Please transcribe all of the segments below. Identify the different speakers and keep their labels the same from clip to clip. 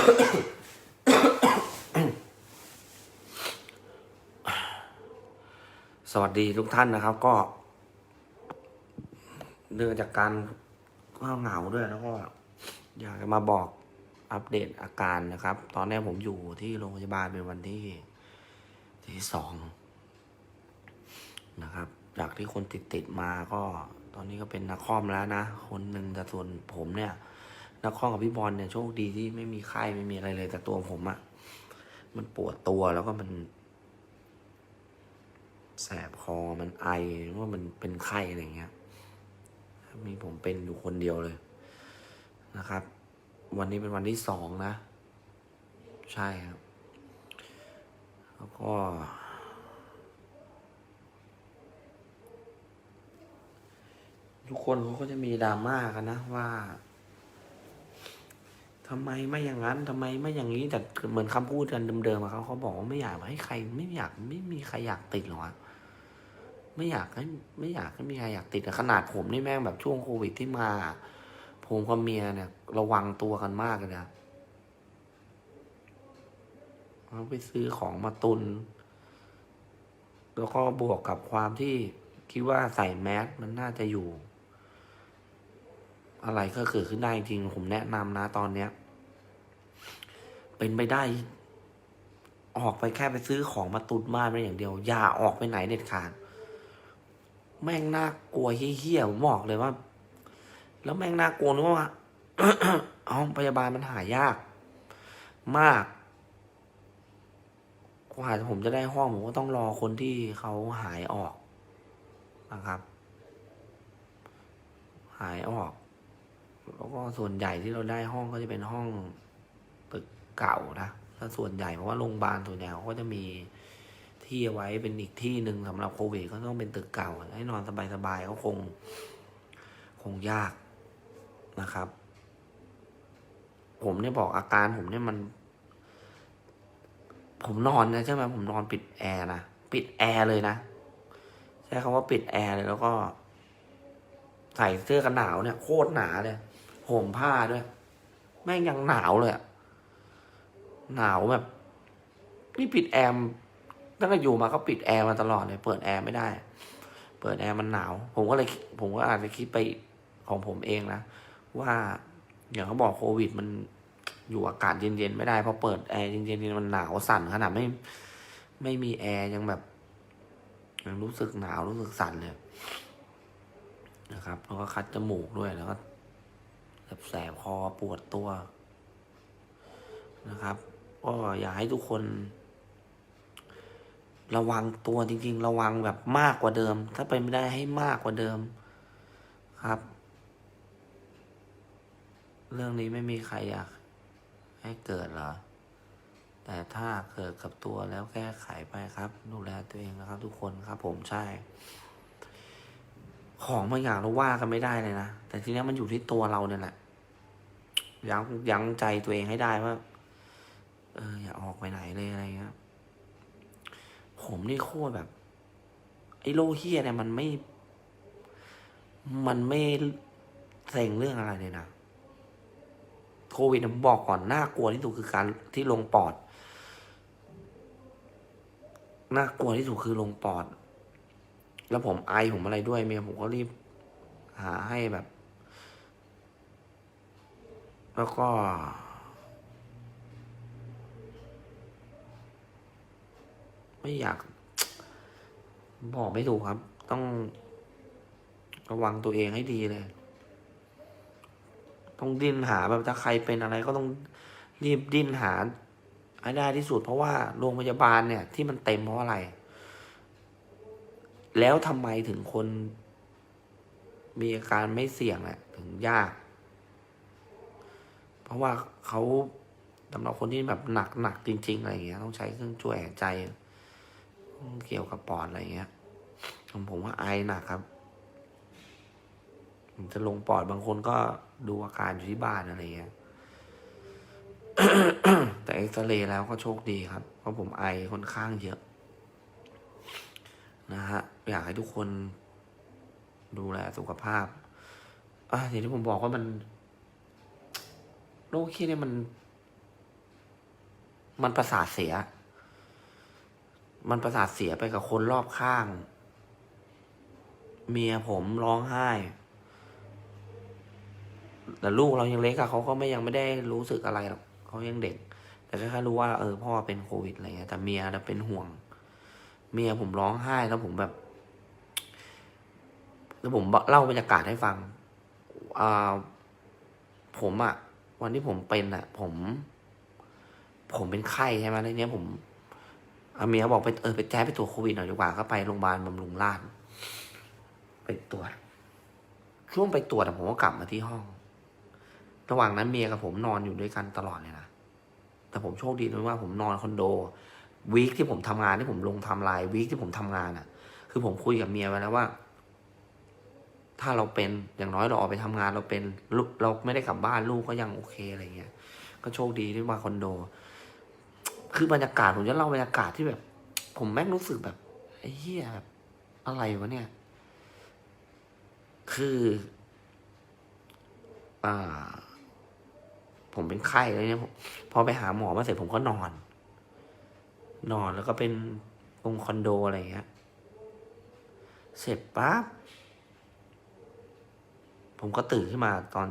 Speaker 1: สวัสดีทุกท่านนะครับ ก็เนื่องจากการก็เหงาด้วยแล้วก็อยากจะมาบอกอัปเดตอาการนะครับ ตอนนี้ผมอยู่ที่โรงพยาบาลเป็นวันที่ที่สองนะครับ จากที่คนติดติดมาก็ตอนนี้ก็เป็นนักคอมแล้วนะ คนหนึ่งแต่ส่วนผมเนี่ย นักคอมกับพี่บอลเนี่ยโชคดีที่ไม่มีไข้ไม่มีอะไรเลย แต่ตัวผมอะมันปวดตัวแล้วก็มัน แสบคอมันไอว่ามันเป็นไข้อะไรเงี้ยมีผมเป็นอยู่คนเดียวเลยนะครับ วันนี้เป็นวันที่สองนะ ใช่ครับ แล้วก็ ทุกคนเขาก็จะมีดราม่ากันนะว่า ทำไมไม่อย่างนั้นทำไมไม่อย่างนี้แต่เหมือนคำพูดกันเดิมๆอะเขาเขาบอกว่าไม่อยากให้ใคร ไม่อยากไม่มีใครอยากติดหรอกอะไม่อยากให้ไม่อยากให้มีใครอยากติดขนาดผมนี่แม่งแบบช่วงโควิดที่มา ผมกับเมียเนี่ย ระวังตัวกันมากเลยนะเราไปซื้อของมาตุน แล้วก็บวกกับความที่คิดว่าใส่แมสมันน่าจะอยู่ อะไรก็เกิดขึ้นได้จริงผมแนะนำนะตอนเนี้ย เป็นไปได้ ออกไปแค่ไปซื้อของมาตุนบ้านไม่อย่างเดียว อย่าออกไปไหนเด็ดขาด แม่งน่ากลัวเฮี้ยๆผมบอกเลยว่า แล้วแม่งน่ากลัวนึกว่าห้องพยาบาลมันหายาก มากกว่าผมจะได้ห้องผมก็ต้องรอคนที่เขาหายออกนะครับ หายออก แล้วก็ส่วนใหญ่ที่เราได้ห้องก็จะเป็นห้อง เก่านะถ้าส่วนใหญ่เพราะว่าโรงพยาบาลส่วนใหญ่เขาก็จะมีที่ไว้เป็นอีกที่หนึ่งสำหรับโควิดก็ต้องเป็นตึกเก่า ให้นอนสบายๆก็คง คงยากนะครับ ผมเนี่ยบอกอาการผมเนี่ยมัน ผมนอนนะใช่ไหมผมนอนปิดแอร์นะปิดแอร์เลยนะใช้คำว่าปิดแอร์เลยแล้วก็ ใส่เสื้อกันหนาวเนี่ย โคตรหนาเลยห่มผ้าด้วย แม่งยังหนาวเลยอะ หนาวแบบ นี่ปิดแอร์ตั้งแต่อยู่มาก็ปิดแอร์มาตลอดเลย เปิดแอร์ไม่ได้ เปิดแอร์มันหนาว ผมก็เลย ผมก็อาจจะคิดไปของผมเองนะว่าอย่างเขาบอกโควิดมันอยู่อากาศเย็นๆไม่ได้เพราะเปิดแอร์เย็นๆมันหนาวสั่นขนาดไม่ ไม่มีแอร์ยังแบบยังรู้สึกหนาวรู้สึกสั่นเลยนะครับ แล้วก็คัดจมูกด้วยแล้วก็แสบคอปวดตัวนะครับ ก็อยากให้ทุกคน ระวังตัวจริง ๆ ระวังแบบมากกว่าเดิม ถ้าเป็นไม่ได้ให้มากกว่าเดิม ครับ เรื่องนี้ไม่มีใครอยาก ให้เกิดหรอ แต่ถ้าเกิดกับตัวแล้วแก้ไขไปครับ ดูแลตัวเองนะครับ ทุกคนครับ ผมใช่ ของบางอย่างเราว่ากันไม่ได้เลยนะ แต่ทีนี้มันอยู่ที่ตัวเราเนี่ยแหละยั้งยั้งใจตัวเองให้ได้ว่า อออย่าออกไปไหนเลยอะไรเงี้ยผมนี่โคตรแบบ ไอ้โลเฮียเนี่ยมันไม่ มันไม่เซ็งเรื่องอะไรเลยนะโควิดผมบอกก่อนน่ากลัวที่สุดคือการที่ลงปอดน่ากลัวที่สุดคือลงปอด แล้วผมไอผมอะไรด้วยเมียผมก็รีบ หาให้แบบ แล้วก็ ไม่อยาก บอกไม่ถูกครับ ต้องระวังตัวเองให้ดีเลย ต้องดิ้นหาแบบถ้าใครเป็นอะไรก็ต้องรีบดิ้นหาให้ได้ที่สุด เพราะว่าโรงพยาบาลเนี่ย ที่มันเต็มเพราะอะไร แล้วทำไมถึงคน มีอาการไม่เสี่ยงอะถึงยาก เพราะว่าเขาสำหรับคนที่แบบหนักหนักจริง ๆ อะไรอย่างเงี้ย ต้องใช้เครื่องช่วยหายใจ เกี่ยวกับปอดอะไรเงี้ยผมว่าไอหนักครับจะลงปอดบางคนก็ดูอาการอยู่ที่บ้านอะไรเงี้ย แต่เอ็กซเรย์แล้วก็โชคดีครับ เพราะผมไอค่อนข้างเยอะ นะฮะ อยากให้ทุกคนดูแลสุขภาพ อะอย่างที่ผมบอกว่ามันโรคขี้เนี่ยมัน มันประสาทเสีย มันประสาทเสียไปกับคนรอบข้าง เมียผมร้องไห้ แต่ลูกเรายังเล็กอะเขาก็ไม่ยังไม่ได้รู้สึกอะไรหรอกเขายังเด็ก แต่แค่รู้ว่าเออพ่อเป็นโควิดอะไรเงี้ยแต่เมียน่ะเป็นห่วง เมียผมร้องไห้แล้วผมแบบแล้วผมเล่าบรรยากาศให้ฟังอ่าผมอะวันที่ผมเป็นอะผม ผมเป็นไข้ใช่ไหมแล้วเนี้ผม เมียบอกไปเออไปแจ้ไปตรวจโควิดหน่อยดีกว่าก็ไปโรงพยาบาลบำรุงราษฎร์ไปตรวจ ช่วงไปตรวจผมก็กลับมาที่ห้อง ระหว่างนั้นเมียกับผมนอนอยู่ด้วยกันตลอดเลยนะแต่ผมโชคดีตรงที่ว่าผมนอนคอนโดวีคที่ผมทำงานที่ผมลงทำลายวีคที่ผมทำงานอะคือผมคุยกับเมียไว้แล้วว่า ถ้าเราเป็นอย่างน้อยเราออกไปทำงานเราเป็นลูกเราไม่ได้กลับบ้านลูกก็ยังโอเคอะไรเงี้ยก็โชคดีที่มาคอนโด คือบรรยากาศผมจะเล่าบรรยากาศที่แบบ ผมแม่งรู้สึกแบบไอ้เหี้ยแบบอะไรวะเนี่ย คือ อ่า ผมเป็นไข้แล้วเนี่ยผมพอไปหาหมอมาเสร็จผมก็นอน นอนแล้วก็เป็นตรงคอนโดอะไรอย่างเงี้ย เสร็จปั๊บผมก็ตื่นขึ้นมาตอน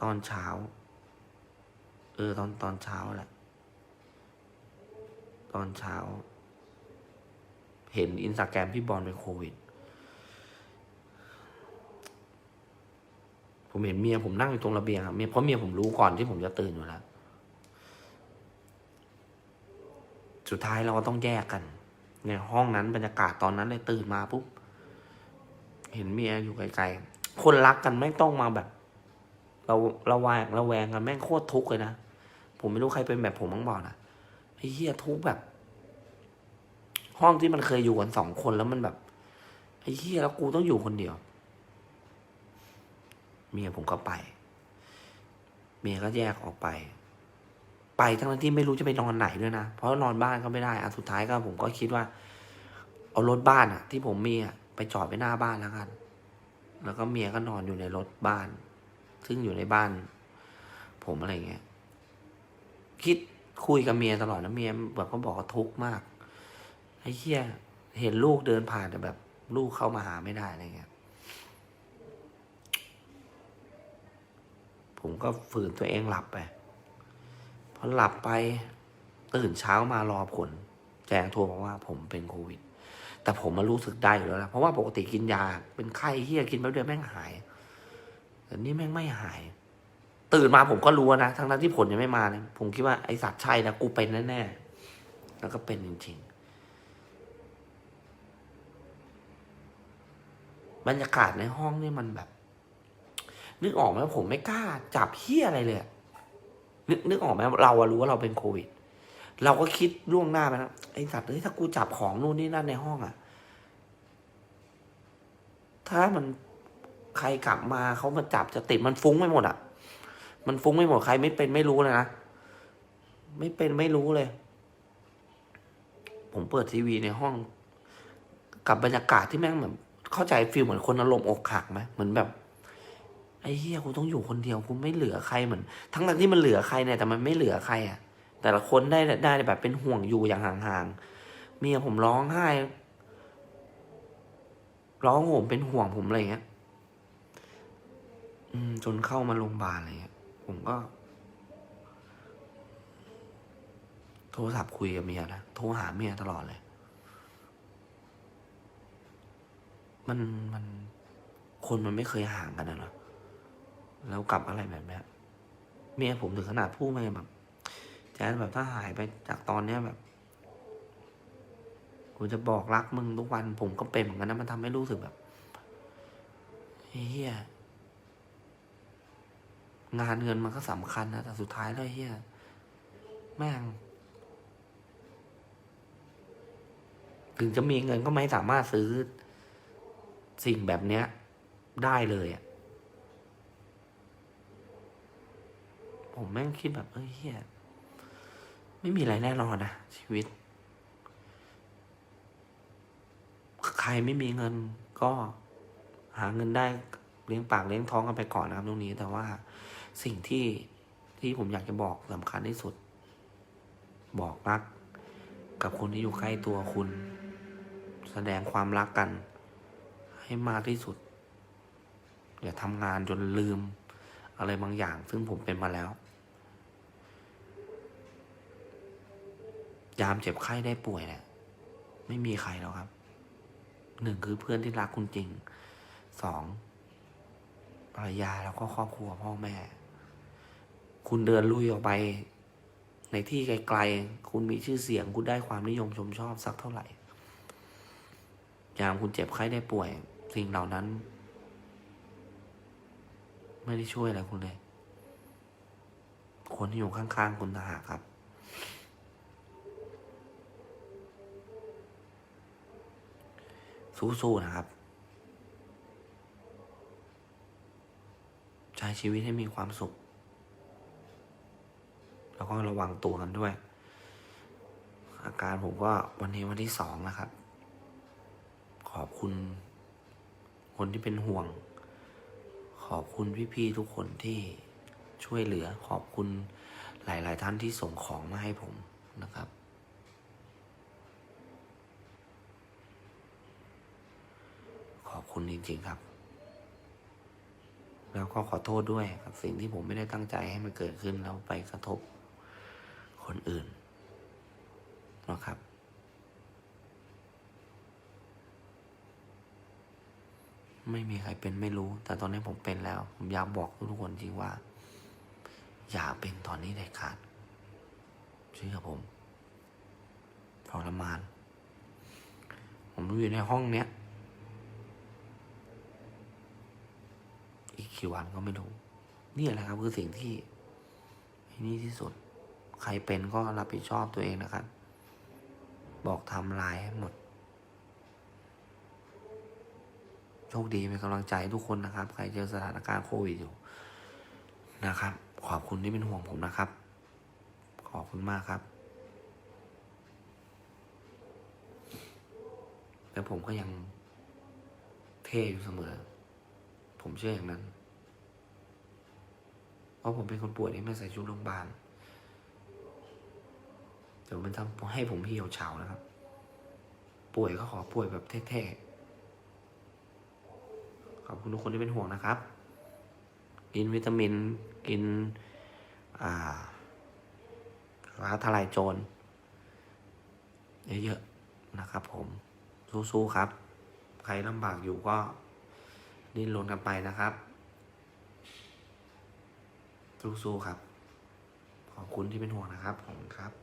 Speaker 1: ตอนเช้า เออ ตอนตอนเช้าแหละ ตอนเช้า เห็นอินสตาแกรมพี่บอลเป็นโควิด ผมเห็นเมียผมนั่งอยู่ตรงระเบียงครับเมียเพราะเมียผมรู้ก่อนที่ผมจะตื่นอยู่แล้ว สุดท้ายเราก็ต้องแยกกันในห้องนั้นบรรยากาศตอนนั้นเลยตื่นมาปุ๊บเห็นเมียอยู่ไกลๆ คนรักกันแม่งต้องมาแบบ เราเราแวงเราแวงกันแม่งโคตรทุกข์เลยนะ ผมไม่รู้ใครเป็นแบบผมบ้างบอกนะ ไอ้เหี้ยทุกแบบ ห้องที่มันเคยอยู่กันสองคนแล้วมันแบบไอ้เหี้ยแล้วกูต้องอยู่คนเดียว เมียผมก็ไป เมียก็แยกออกไป ไปทั้งที่ไม่รู้จะไปนอนไหนด้วยนะ เพราะนอนบ้านก็ไม่ได้อะสุดท้ายก็ผมก็คิดว่า เอารถบ้านอะที่ผมมีอะไปจอดไว้หน้าบ้านแล้วกัน แล้วก็เมียก็นอนอยู่ในรถบ้าน ซึ่งอยู่ในบ้าน ผมอะไรเงี้ย คิด คุยกับเมียตลอดนะเมียแบบก็บอกว่าทุกข์มาก ไอ้เหี้ยเห็นลูกเดินผ่านแต่แบบ ลูกเข้ามาหาไม่ได้อะไรเงี้ย ผมก็ฝืนตัวเองหลับไป พอหลับไป ตื่นเช้ามารอผล แจ้งโทรมาว่าผมเป็นโควิด แต่ผมมารู้สึกได้อยู่แล้วนะเพราะว่าปกติกินยา เป็นไข้เฮียกินแป๊บเดียวแม่งหายแต่นี่แม่งไม่หาย ตื่นมาผมก็รู้นะทั้งนั้นที่ผลยังไม่มาเนี่ยผมคิดว่าไอสัตว์ใช่นะกูเป็นแน่ๆแล้วก็เป็นจริงๆ บรรยากาศในห้องนี่มันแบบ นึกออกไหมผมไม่กล้า จับเฮี้ยอะไรเลยนึกนึกออกไหมเราอะรู้ว่าเราเป็นโควิด เราก็คิดล่วงหน้าไปแล้วไอสัตว์เฮ้ยถ้ากูจับของนู่นนี่นั่นในห้องอะถ้ามันใครกลับมาเขามาจับจะติดมันฟุ้งไปหมดอะ มันฟุ้งไปหมดใครไม่เป็นไม่รู้เลยนะ ไม่เป็นไม่รู้เลย ผมเปิดทีวีในห้อง กับบรรยากาศที่แม่งแบบเข้าใจฟีลเหมือนคนอารมณ์อกหักไหมเหมือนแบบไอ้เฮียกูต้องอยู่คนเดียวกูไม่เหลือใครเหมือน ทั้งนั้นที่มันเหลือใครเนี่ยแต่มันไม่เหลือใครอะ แต่ละคนได้ได้แบบเป็นห่วงอยู่อย่างห่างๆเมียผมร้องไห้ร้องโหมเป็นห่วงผมอะไรเงี้ยอืมจนเข้ามาโรงพยาบาลอะไรเงี้ย ผมก็ โทรศัพท์คุยกับเมียนะโทรหาเมียตลอดเลย มันมันคนมันไม่เคยห่างกันนะเนาะแล้วกลับอะไรแบบเนี้ยเมียผมถึงขนาดพูดมาแบบแจ๊ดแบบถ้าหายไปจากตอนเนี้ยแบบกูจะบอกรักมึงทุกวัน ผมก็เป็นเหมือนกันนะมันทำให้รู้สึกแบบเฮีย งานเงินมันก็สำคัญนะ แต่สุดท้ายแล้วเฮียแม่ง ถึงจะมีเงินก็ไม่สามารถซื้อ สิ่งแบบเนี้ย ได้เลยอะผมแม่งคิดแบบเอ้ยเฮียไม่มีอะไรแน่นอนนะชีวิต ใครไม่มีเงินก็หาเงินได้เลี้ยงปากเลี้ยงท้องกันไปก่อนนะครับตรงนี้แต่ว่า สิ่งที่ที่ผมอยากจะบอกสำคัญที่สุด บอกรัก กับคนที่อยู่ใกล้ตัวคุณ แสดงความรักกัน ให้มากที่สุด อย่าทำงานจนลืม อะไรบางอย่าง ซึ่งผมเป็นมาแล้ว ยามเจ็บไข้ได้ป่วยเนี่ยไม่มีใครแล้วครับหนึ่งคือเพื่อนที่รักคุณจริงสองภรรยาแล้วก็ครอบครัวพ่อแม่ คุณเดินลุยออกไป ในที่ไกลๆ คุณมีชื่อเสียง คุณได้ความนิยมชมชอบสักเท่าไหร่ ยามคุณเจ็บไข้ได้ป่วย สิ่งเหล่านั้น ไม่ได้ช่วยอะไรคุณเลย คนที่อยู่ข้างๆ คุณต่างหากครับสู้ๆนะครับ ใช้ชีวิตให้มีความสุข แล้วก็ระวังตัวกันด้วย อาการผมก็วันนี้วันที่สองนะครับ ขอบคุณ คนที่เป็นห่วง ขอบคุณพี่ๆทุกคนที่ช่วยเหลือ ขอบคุณหลาย ๆ ท่านที่ส่งของมาให้ผมนะครับ ขอบคุณจริง ๆ ครับ แล้วก็ขอโทษด้วยกับสิ่งที่ผมไม่ได้ตั้งใจให้มันเกิดขึ้นแล้วไปกระทบ คนอื่นนะครับ ไม่มีใครเป็นไม่รู้ แต่ตอนนี้ผมเป็นแล้ว ผมอยากบอกทุกคนจริงว่า อย่าเป็นตอนนี้เด็ดขาดเชื่อผมทรมาน ผมอยู่ในห้องเนี้ย อีกกี่วันก็ไม่รู้ นี่แหละครับคือสิ่งที่นี่ที่สุด ใครเป็นก็รับผิดชอบตัวเองนะครับ บอกทำลายให้หมด โชคดีเป็นกำลังใจทุกคนนะครับ ใครเจอสถานการณ์โควิดอยู่นะครับ ขอบคุณที่เป็นห่วงผมนะครับ ขอบคุณมากครับแต่ผมก็ยังเท่อยู่เสมอ ผมเชื่ออย่างนั้น เพราะผมเป็นคนป่วยที่ไม่ใส่ชุดโรงพยาบาล เดี๋ยวมันทำให้ผมเหี่ยวเฉานะครับ ป่วยก็ขอป่วยแบบเท่ๆขอบคุณทุกคนที่เป็นห่วงนะครับ กินวิตามินกินอ่าฟ้าทลายโจรเยอะๆนะครับ ผมสู้ๆครับ ใครลำบากอยู่ก็ดิ้นรนกันไปนะครับสู้ๆครับ ขอบคุณที่เป็นห่วงนะครับ ขอบคุณครับ